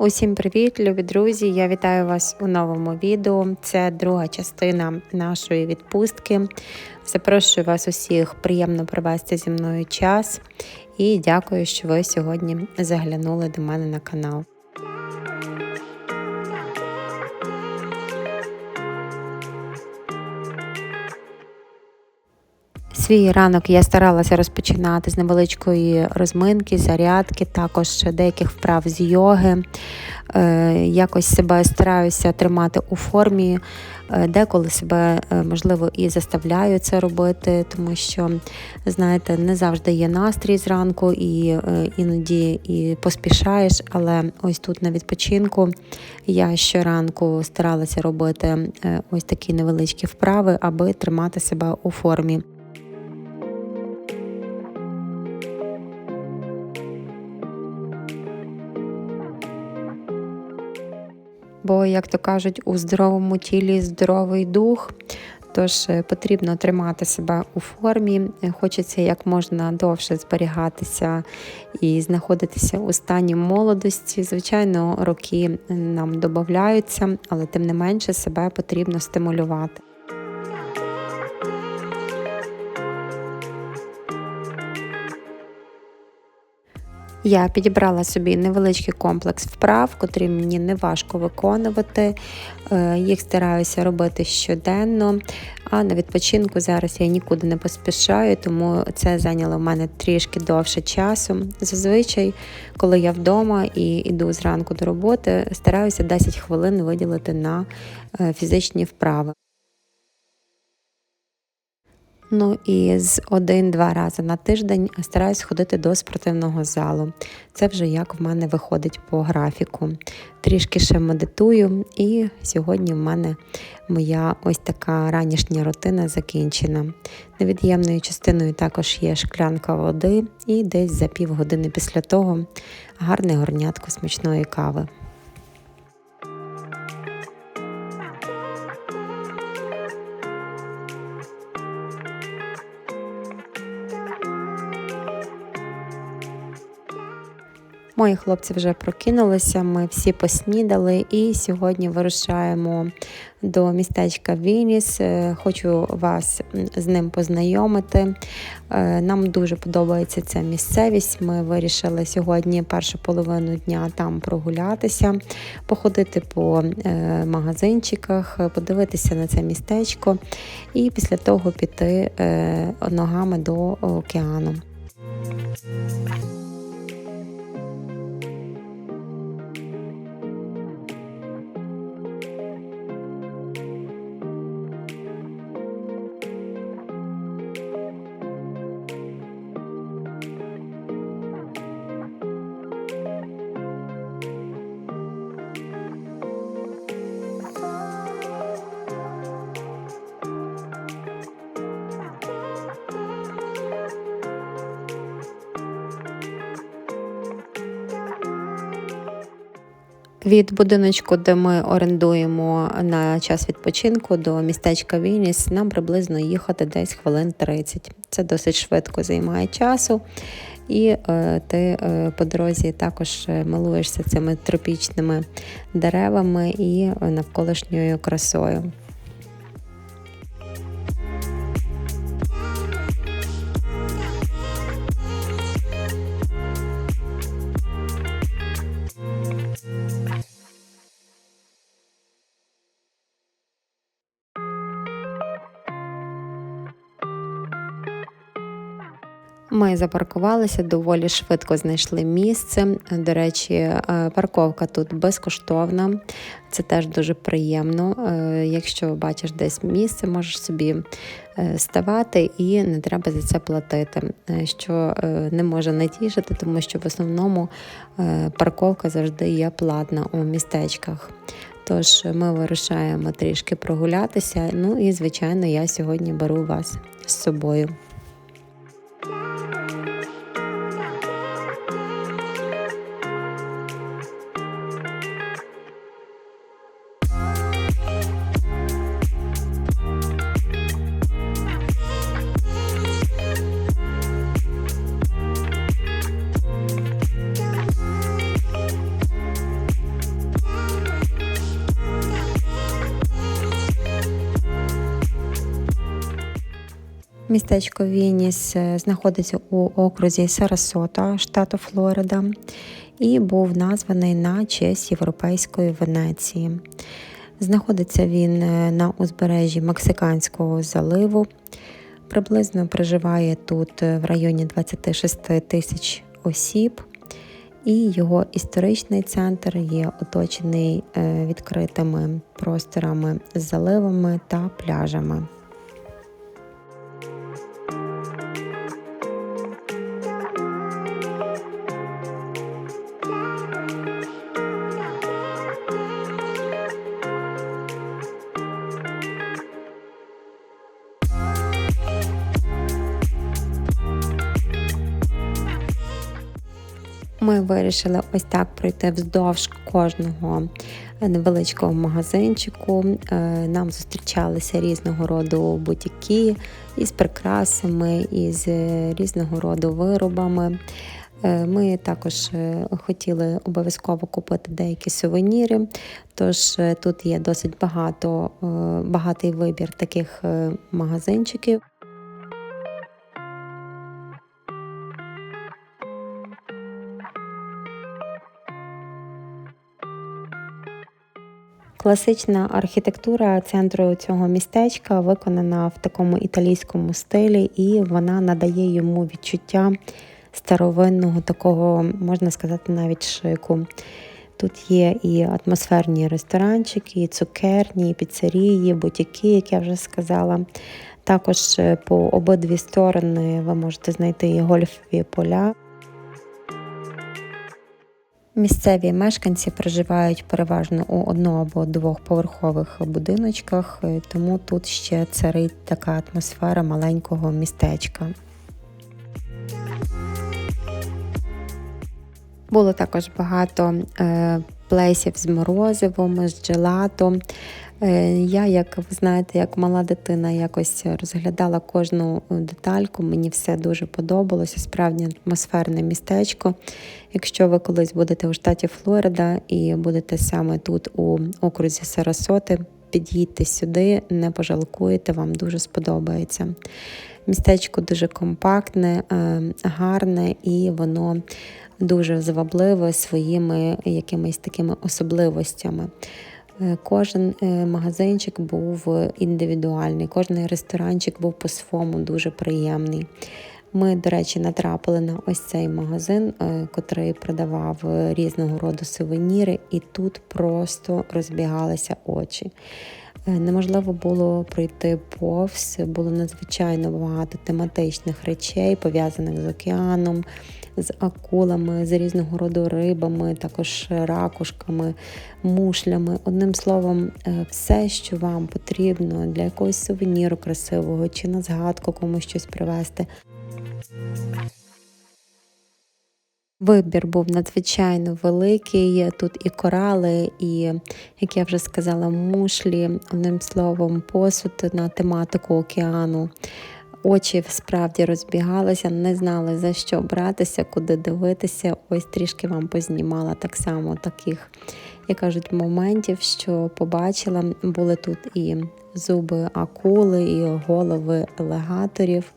Усім привіт, любі друзі! Я вітаю вас у новому відео. Це друга частина нашої відпустки. Запрошую вас усіх приємно провести зі мною час і дякую, що ви сьогодні заглянули до мене на канал. Свій ранок я старалася розпочинати з невеличкої розминки, зарядки, також деяких вправ з йоги. Е, якось себе стараюся тримати у формі, е, деколи себе, е, можливо, і заставляю це робити, тому що, знаєте, не завжди є настрій зранку, і іноді і поспішаєш. Але ось тут на відпочинку я щоранку старалася робити ось такі невеличкі вправи, аби тримати себе у формі. Бо, як то кажуть, у здоровому тілі здоровий дух. Тож е, потрібно тримати себе у формі, хочеться як можна довше зберігатися і знаходитися у стані молодості. Звичайно, роки нам додаються, але тим не менше себе потрібно стимулювати. Я підібрала собі невеличкий комплекс вправ, котрі мені не важко виконувати. Е, їх стараюся робити щоденно, а на відпочинку зараз я нікуди не поспішаю, тому це зайняло в мене трішки довше часу. Зазвичай, коли я вдома і йду зранку до роботи, стараюся 10 хвилин виділити на е, фізичні вправи. Ну і з один-два рази на тиждень стараюсь ходити до спортивного залу. Це вже як в мене виходить по графіку. Трішки ще медитую, і сьогодні в мене моя ось така ранішня рутина закінчена. Невід'ємною частиною також є шклянка води, і десь за півгодини після того гарне горнятко смачної кави. Мої хлопці вже прокинулися, ми всі поснідали і сьогодні вирушаємо до містечка Вініс. Е, хочу вас з ним познайомити. Е, нам дуже подобається ця місцевість. Ми вирішили сьогодні першу половину дня там прогулятися, походити по е, магазинчиках, подивитися на це містечко і після того піти ногами до океану. Від будиночку, де ми орендуємо на час відпочинку до містечка Вініс, нам приблизно їхати десь хвилин 30. Це досить швидко займає часу. І е, ти е, по дорозі також е, милуєшся цими тропічними деревами і навколишньою красою. Ми запаркувалися, доволі швидко знайшли місце. До речі, е, парковка тут безкоштовна, це теж дуже приємно. Е, якщо бачиш десь місце, можеш собі е, ставати і не треба за це платити, що не може не тішити, тому що в основному парковка завжди є платна у містечках. Тож ми вирушаємо трішки прогулятися. Ну і, звичайно, я сьогодні беру вас з собою. Містечко Вініс е, знаходиться у окрузі Сарасота, штату Флорида, і був названий на честь Європейської Венеції. Знаходиться він е, на узбережжі Мексиканського заливу. Приблизно проживає тут е, в районі 26 тисяч осіб, і його історичний центр є оточений відкритими просторами заливами та пляжами. Ми вирішили ось так пройти вздовж кожного невеличкого магазинчику. Е, нам зустрічалися різного роду бутіки із прикрасами, із різного роду виробами. Е, ми також е, хотіли обов'язково купити деякі сувеніри, тож тут є досить багато, багатий вибір таких магазинчиків. Класична архітектура центру цього містечка виконана в такому італійському стилі, і вона надає йому відчуття старовинного, такого, можна сказати, навіть шику. Тут є і атмосферні ресторанчики, і цукерні, і піцерії, бутіки, як я вже сказала. Також е, по обидві сторони ви можете знайти і гольфові поля. Місцеві мешканці проживають переважно у одно- або двохповерхових будиночках, е, тому тут ще царить така атмосфера маленького містечка. Було також багато е, плесів з морозивом, з джелатом. Е, я, як ви знаєте, як мала дитина, якось розглядала кожну детальку. Мені все дуже подобалося. Справді атмосферне містечко. Якщо ви колись будете у штаті Флорида і будете саме тут, у окрузі Сарасоти, під'їдьте сюди, не пожалкуєте, вам дуже сподобається. Містечко дуже компактне, е, гарне і воно дуже звабливе своїми якимись такими особливостями. Е, кожен е, магазинчик був індивідуальний, кожен ресторанчик був по-своєму дуже приємний. Ми, до речі, натрапили на ось цей магазин, е, котрий продавав різного роду сувеніри, і тут просто розбігалися очі. Неможливо було пройти повз, було надзвичайно багато тематичних речей, пов'язаних з океаном, з акулами, з різного роду рибами, також ракушками, мушлями. Одним словом, е, все, що вам потрібно для якогось сувеніру красивого чи на згадку комусь щось привезти. Вибір був надзвичайно великий. Тут і корали, і, як я вже сказала, мушлі, одним словом, посуд на тематику океану. Очі справді розбігалися, не знали за що братися, куди дивитися. Ось трішки вам познімала так само таких, як кажуть, моментів, що побачила. Були тут і зуби акули, і голови алегаторів.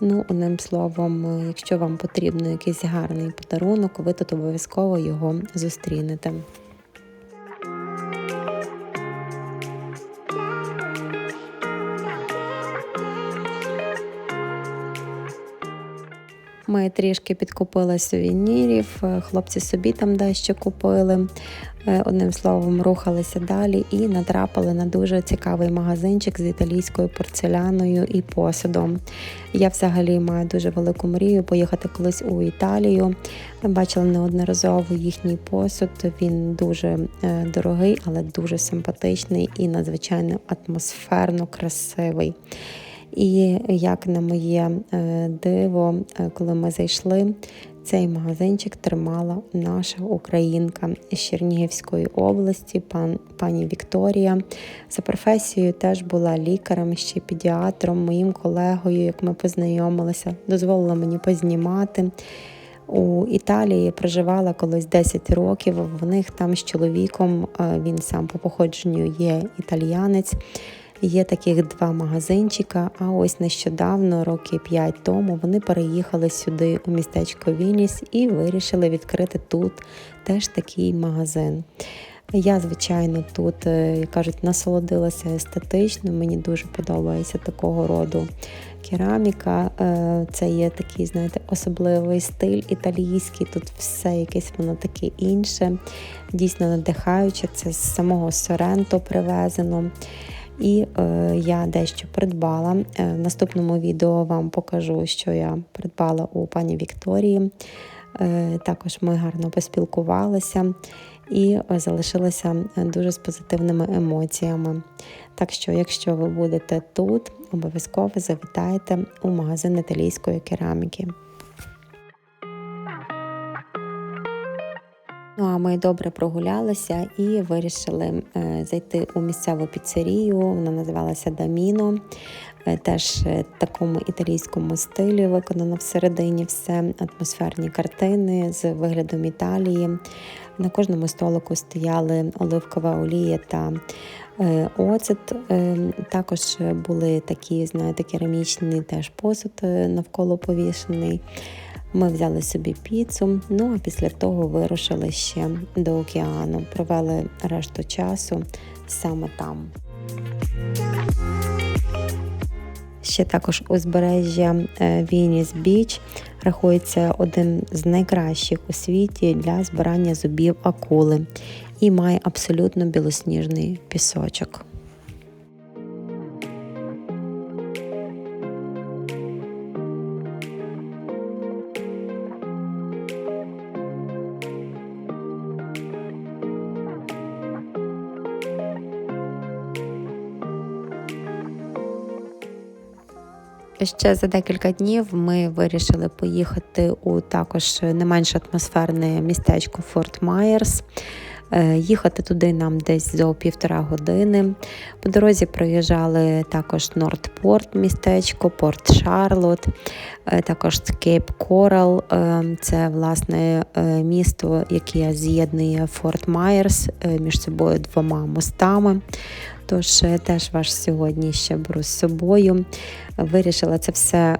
Ну, одним словом, якщо вам потрібен якийсь гарний подарунок, ви тут обов'язково його зустрінете. Ми трішки підкупили сувенірів, е, хлопці собі там дещо купили. Е, одним словом, рухалися далі і натрапили на дуже цікавий магазинчик з італійською порцеляною і посудом. Я взагалі маю дуже велику мрію поїхати колись у Італію. Бачила неодноразово їхній посуд. Він дуже е, дорогий, але дуже симпатичний і надзвичайно атмосферно красивий. І як на моє е, диво, е, коли ми зайшли, цей магазинчик тримала наша українка з Чернігівської області, пан, пані Вікторія. За професією теж була лікарем, ще педіатром, моїм колегою, як ми познайомилися, дозволила мені познімати. У Італії проживала колись 10 років. В них там з чоловіком е, він сам по походженню є італіянець. Є таких два магазинчика, а ось нещодавно, роки 5 тому, вони переїхали сюди у містечко Вініс і вирішили відкрити тут теж такий магазин. Я, звичайно, тут, е, як кажуть, насолодилася естетично. Мені дуже подобається такого роду кераміка. Е, це є такий, знаєте, особливий стиль італійський. Тут все якесь воно таке інше, дійсно надихаюче. Це з самого Соренто привезено. І е, я дещо придбала. Е, в наступному відео вам покажу, що я придбала у пані Вікторії. Е, також ми гарно поспілкувалися і залишилися дуже з позитивними емоціями. Так що, якщо ви будете тут, обов'язково завітайте у магазин італійської кераміки. Ну а ми добре прогулялися і вирішили е, зайти у місцеву піцерію. Вона називалася Даміно. Е, теж в такому італійському стилі виконано всередині все, атмосферні картини з виглядом Італії. На кожному столику стояли оливкова олія та е, оцет. Також були такі, знаєте, керамічні теж посуд навколо повішений. Ми взяли собі піцу, ну а після того вирушили ще до океану. Провели решту часу саме там. Ще також узбережжя Вініс Біч рахується один з найкращих у світі для збирання зубів акули і має абсолютно білосніжний пісочок. Ще за декілька днів ми вирішили поїхати у також не менш атмосферне містечко Форт Майерс. Е, їхати туди нам десь за півтора години. По дорозі проїжджали також Нордпорт містечко, Порт Шарлот, е, також Кейп Корал. Е, це власне місто, яке з'єднує Форт Майерс між собою двома мостами. Тож теж ваш сьогодні ще беру з собою. Вирішила це все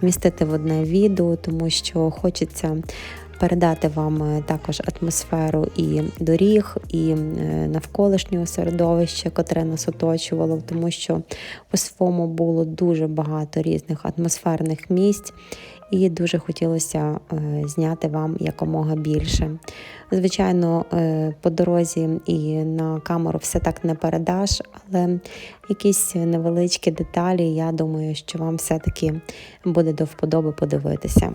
вмістити в одне відео, тому що хочеться передати вам е, також атмосферу і доріг, і е, навколишнього середовища, котре нас оточувало, тому що по своєму було дуже багато різних атмосферних місць. І дуже хотілося е, зняти вам якомога більше. Звичайно, по дорозі і на камеру все так не передаш, але якісь невеличкі деталі, я думаю, що вам все-таки буде до вподоби подивитися.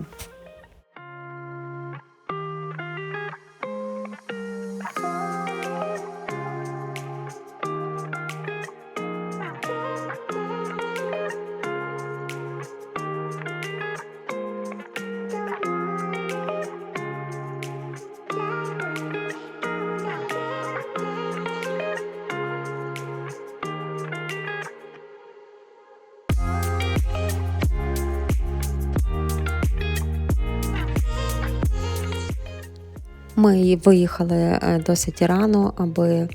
Ми виїхали е, досить рано, аби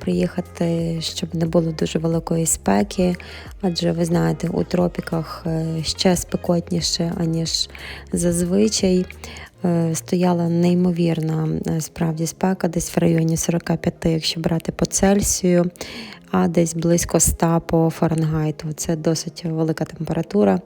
приїхати, щоб не було дуже великої спеки, адже ви знаєте, у тропіках е, ще спекотніше, аніж зазвичай. Е, стояла неймовірна справді спека, десь в районі 45, якщо брати по Цельсію, а десь близько 100 по Фаренгайту. Це досить велика температура.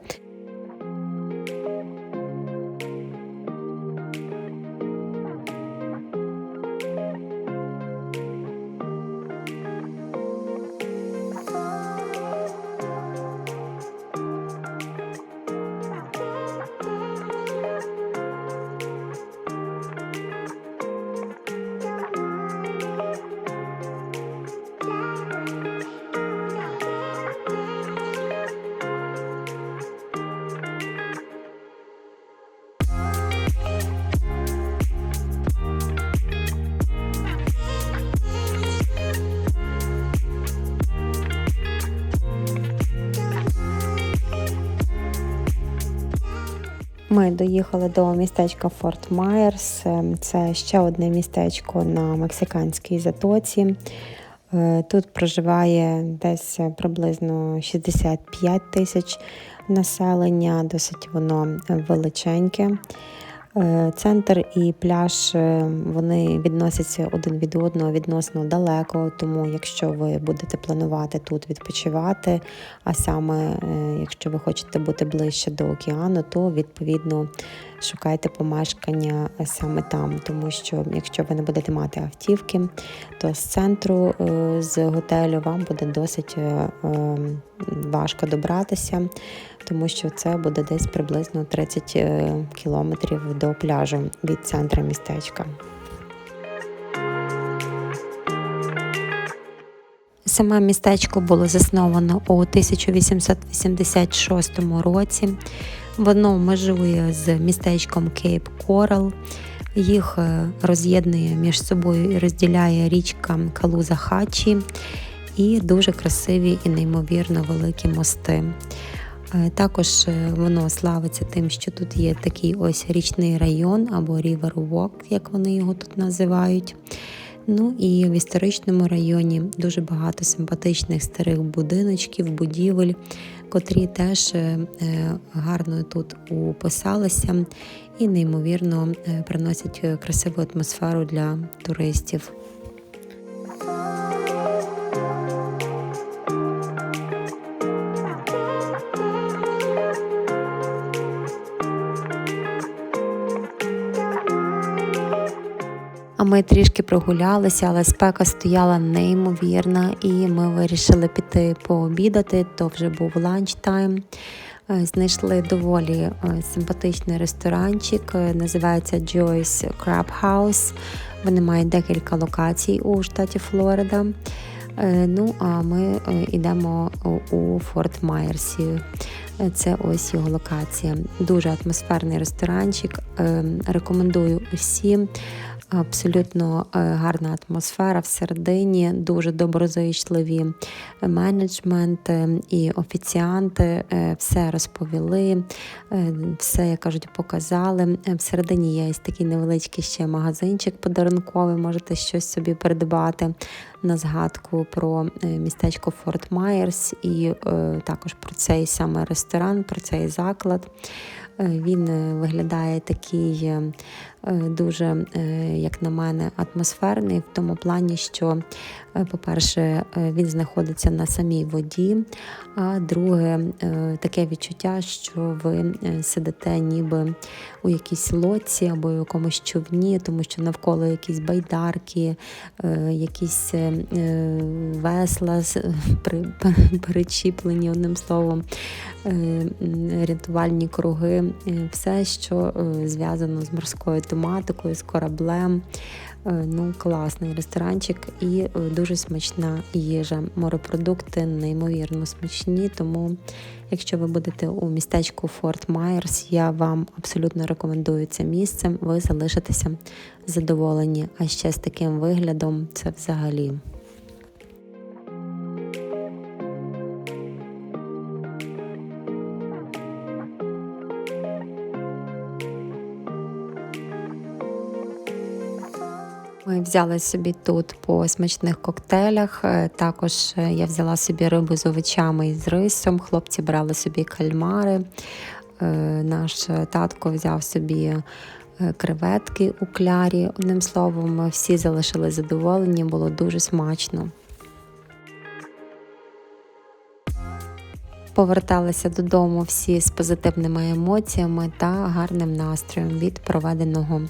Ми доїхали до містечка Форт Майерс. Це ще одне містечко на мексиканській затоці. Е, Тут проживає десь приблизно 65 тисяч населення, досить воно величеньке. Е, Центр і пляж е, вони відносяться один від одного відносно далеко. Тому, якщо ви будете планувати тут відпочивати, а саме е, якщо ви хочете бути ближче до океану, то відповідно шукайте помешкання саме там, тому що якщо ви не будете мати автівки, то з центру з готелю вам буде досить важко добратися, тому що це буде десь приблизно 30 кілометрів до пляжу від центра містечка. Саме містечко було засновано у 1886 році. Воно межує з містечком Кейп Корал. Їх роз'єднує між собою і розділяє річка Калуза Хачі і дуже красиві і неймовірно великі мости. Також воно славиться тим, що тут є такий ось річний район або River Walk, як вони його тут називають. Ну і в історичному районі дуже багато симпатичних старих будиночків, будівель, котрі теж гарно тут уписалися і неймовірно приносять красиву атмосферу для туристів. Ми трішки прогулялися, але спека стояла неймовірна, і ми вирішили піти пообідати. То вже був ланчтайм. Знайшли доволі симпатичний ресторанчик, називається Joyce Crab House. Вони мають декілька локацій у штаті Флорида. Ну, а ми йдемо у Форт Майерсі. Це ось його локація. Дуже атмосферний ресторанчик. Рекомендую усім. Абсолютно е, гарна атмосфера всередині, дуже доброзичливі менеджмент і офіціанти е, все розповіли, е, все, як кажуть, показали. Всередині є ось такий невеличкий ще магазинчик подарунковий, можете щось собі придбати на згадку про містечко Форт Майерс і також про цей саме ресторан, про цей заклад. Він виглядає такий дуже, як на мене, атмосферний в тому плані, що, по-перше, він знаходиться на самій воді, а друге, таке відчуття, що ви сидите ніби у якійсь лодці або в якомусь човні, тому що навколо якісь байдарки, якісь весла перечіплені одним словом, рятувальні круги, все, що зв'язано з морською тематикою, з кораблем. Ну, Класний ресторанчик і дуже смачна їжа. Морепродукти неймовірно смачні. Тому, якщо ви будете у містечку Форт Майерс, я вам абсолютно рекомендую це місце. Ви залишитеся задоволені. А ще з таким виглядом це взагалі. Ми взяли собі тут по смачних коктейлях. Е, також е, я взяла собі рибу з овочами і з рисом. Хлопці брали собі кальмари. Е, наш татко взяв собі креветки у клярі. Одним словом, всі залишили задоволені, було дуже смачно. Поверталися додому всі з позитивними емоціями та гарним настроєм від проведеного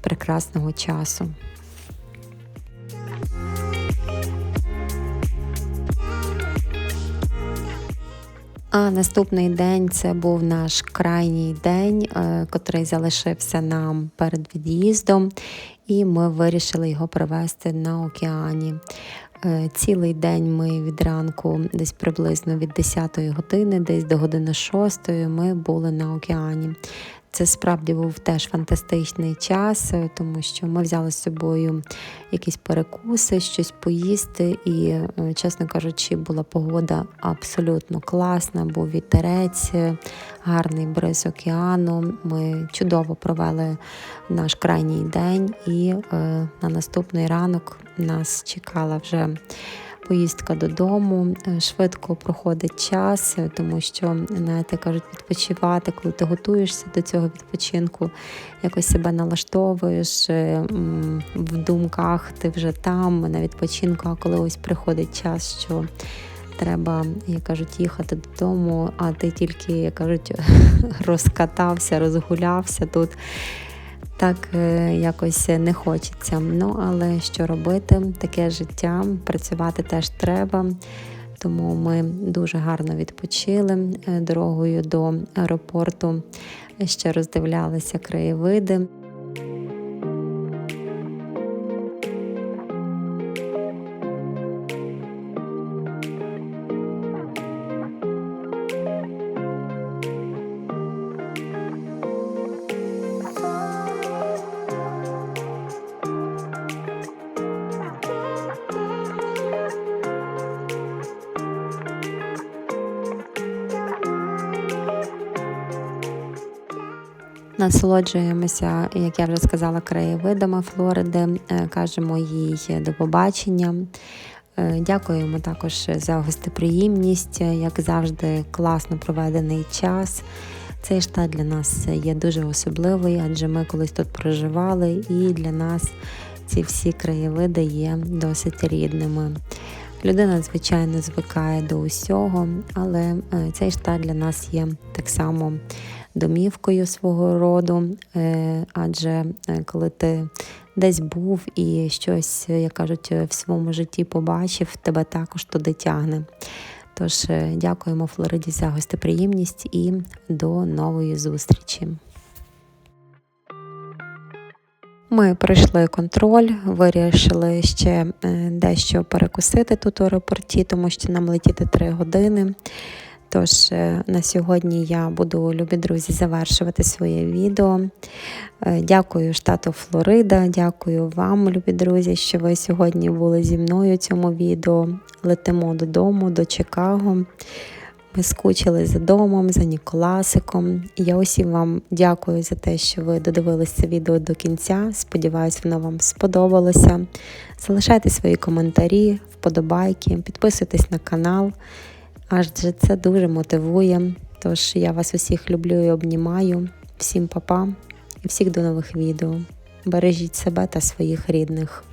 прекрасного часу. А наступний день це був наш крайній день, е, котрий залишився нам перед від'їздом, і ми вирішили його провести на океані. Е, цілий день ми від ранку, десь приблизно від 10 години, десь до години 6 ми були на океані. Це справді був теж фантастичний час, е, тому що ми взяли з собою якісь перекуси, щось поїсти, і, е, чесно кажучи, була погода абсолютно класна, був вітерець, е, гарний бриз океану. Ми чудово провели наш крайній день, і на наступний ранок нас чекала вже поїздка додому. Е, Швидко проходить час, е, тому що, знаєте, кажуть, відпочивати, коли ти готуєшся до цього відпочинку, якось себе налаштовуєш е, в думках, ти вже там на відпочинку, а коли ось приходить час, що треба, як кажуть, їхати додому, а ти тільки, як кажуть, розкатався, розгулявся тут. Так е, якось не хочеться. Ну, але що робити? Таке життя, працювати теж треба. Тому ми дуже гарно відпочили Е, дорогою до аеропорту. Ще роздивлялися краєвиди. Насолоджуємося, як я вже сказала, краєвидами Флориди. Е, Кажемо їй до побачення. Е, Дякуємо також за гостеприємність, як завжди, класно проведений час. Цей штат для нас є дуже особливий, адже ми колись тут проживали, і для нас ці всі краєвиди є досить рідними. Людина, звичайно, звикає до усього, але е, цей штат для нас є так само домівкою свого роду, е, адже е, коли ти десь був і щось, е, як кажуть, в своєму житті побачив, тебе також туди тягне. Тож дякуємо Флориді за гостеприємність і до нової зустрічі. Ми пройшли контроль, вирішили ще дещо перекусити тут у аеропорті, тому що нам летіти 3 години. Тож е, на сьогодні я буду, любі друзі, завершувати своє відео. Е, Дякую штату Флорида, дякую вам, любі друзі, що ви сьогодні були зі мною у цьому відео. Летимо додому, до Чикаго. Ми скучили за домом, за Ніколасиком. Я усім вам дякую за те, що ви додивилися це відео до кінця. Сподіваюсь, воно вам сподобалося. Залишайте свої коментарі, вподобайки, підписуйтесь на канал, адже це дуже мотивує. Тож я вас усіх люблю і обнімаю. Всім па-па і всіх до нових відео. Бережіть себе та своїх рідних.